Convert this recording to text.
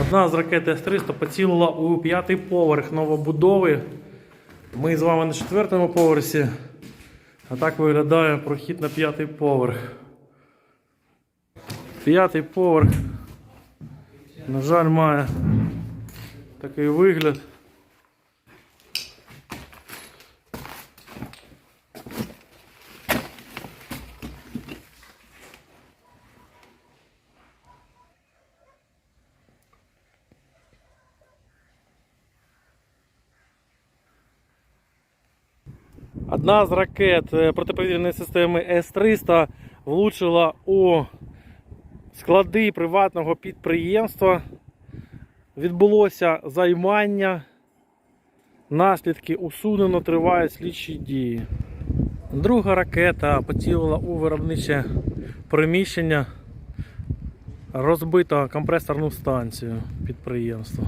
Одна з ракет С-300 поцілила у п'ятий поверх новобудови. Ми з вами на четвертому поверсі. А так виглядає прохід на п'ятий поверх. П'ятий поверх, на жаль, має такий вигляд. Одна з ракет е, протиповітряної системи С-300 влучила у склади приватного підприємства. Відбулося займання. Наслідки усунено, тривають слідчі дії. Друга ракета поцілила у виробниче приміщення, розбито компресорну станцію підприємства.